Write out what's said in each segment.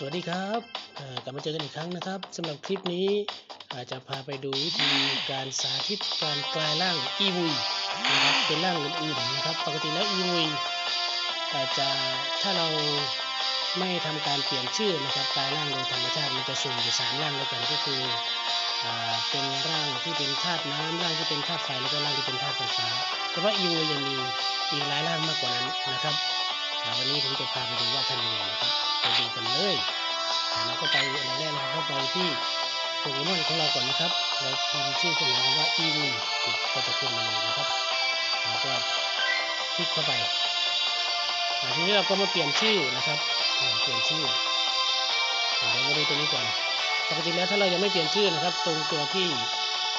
สวัสดีครับกลับมาเจอกันอีกครั้งนะครับสำหรับคลิปนี้อาจจะพาไปดูวิธีการสาธิตการกลายร่างอีวุยนะครับเป็นร่างอื่นๆนะครับ ปกติแล้วอีวุยอาจจะถ้าเราไม่ทำการเปลี่ยนชื่อนะครับกลายร่างโดยธรรมชาติมันจะสุ่มอยู่สามร่างด้วยกันก็คืออเป็นร่างที่เป็นธาตุน้ำร่างที่เป็นธาตุไฟแล้วก็ร่างที่เป็นธาตุไฟฟ้าแต่ว่าอีวุยยังมีอีกหลายร่างมากกว่านั้นนะครับวันนี้ผมจะพาไปดูว่าทำยังไงนะครับ ดูกันเลยอ่เราก็ไปอันดับแรกเราเข้าไปที่โปเกมอนของเราก่อนนะครับ แล้วพิมพ์ชื่อค้นหาคำว่าอีวีก็จะขึ้นมาเลยนะครับแล้วก็คลิกเข้าไปอ่าทีนี้เราก็มาเปลี่ยนชื่อนะครับเปลี่ยนชื่อเดี๋ยวมาดูตัวนี้ก่อนปกติแล้วถ้าเรายังไม่เปลี่ยนชื่อนะครับ ตรงตัวที่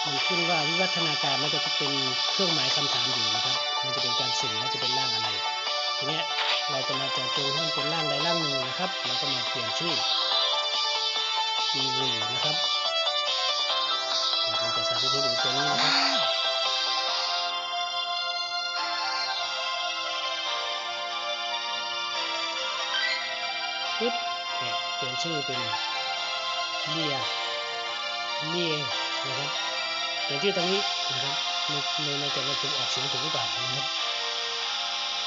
มันขึ้นว่าวิวัฒนาการมันจะเป็นเครื่องหมายคำถามอยู่นะครับ เจะมาเจาะจงให้มันเป็นร่างใดร่างหนึ่งนะครับ แล้วก็มาเปลี่ยนชื่อ EV นะครับผมจะสาธิตให้ดูตัวนี้นะครับปึ๊บเปลี่ยนชื่อเป็นเลียเลียนะครับเปลี่ยนชื่อตรงนี้นะครับในในแต่ละผมออกเสียงถูกหรือเปล่านะครับ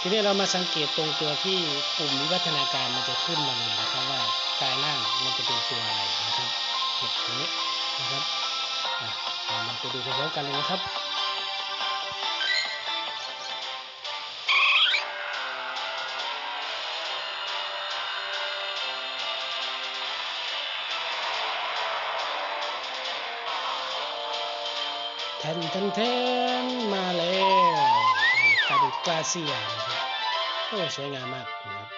ทีนี้เรามาสังเกตตรงตัวที่ปุ่มวิวัฒนาการมันจะขึ้นมาเลยนะครับว่ากายร่างมันจะเป็นตัวอะไรนะครับเนี่ยตรงนี้นะครับเรามาไปดูพร้อมกันเลยนะครับแทนแทนแทนมาแล้วกายเป็นกาเซียนะครับ โอ้สวยงามมากนะครับ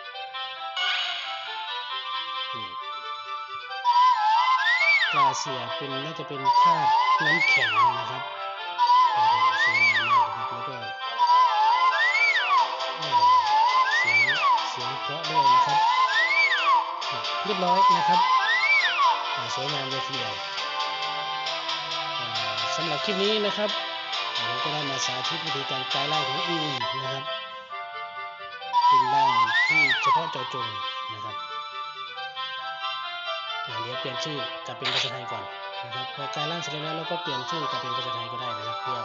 นี่กาเซียเป็นน่าจะเป็นธาตุน้ำแข็งนะครับโอ้โหสวยงามมากนะครับแล้วก็เสียงเสียงเพราะด้วยนะครับเรียบร้อยนะครับสวยงามเลยทีเดียวสำหรับคลิปนี้นะครับผมก็ได้มาสาธิตวิธีการกลายร่างของอีนะครับ เป็นร่างที่เฉพาะเจาะจงนะครับอ่าเดี๋ยวเปลี่ยนชื่อกลับเป็นภาษาไทยก่อนนะครับพอกลายร่างเสร็จแล้วเราก็เปลี่ยนชื่อกลับเป็นภาษาไทยก็ได้นะครับ เพื่อ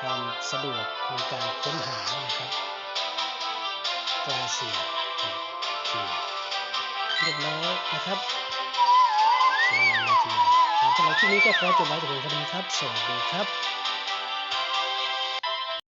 ความสะดวกในการค้นหานะครับกลาเซียโอเคเรียบร้อยนะครับสวยงามเลยทีเดีครับสำหรับคลิปนี้ก็ขอจบไว้แต่เพียงเท่านี้ครับ สวัสดีครับ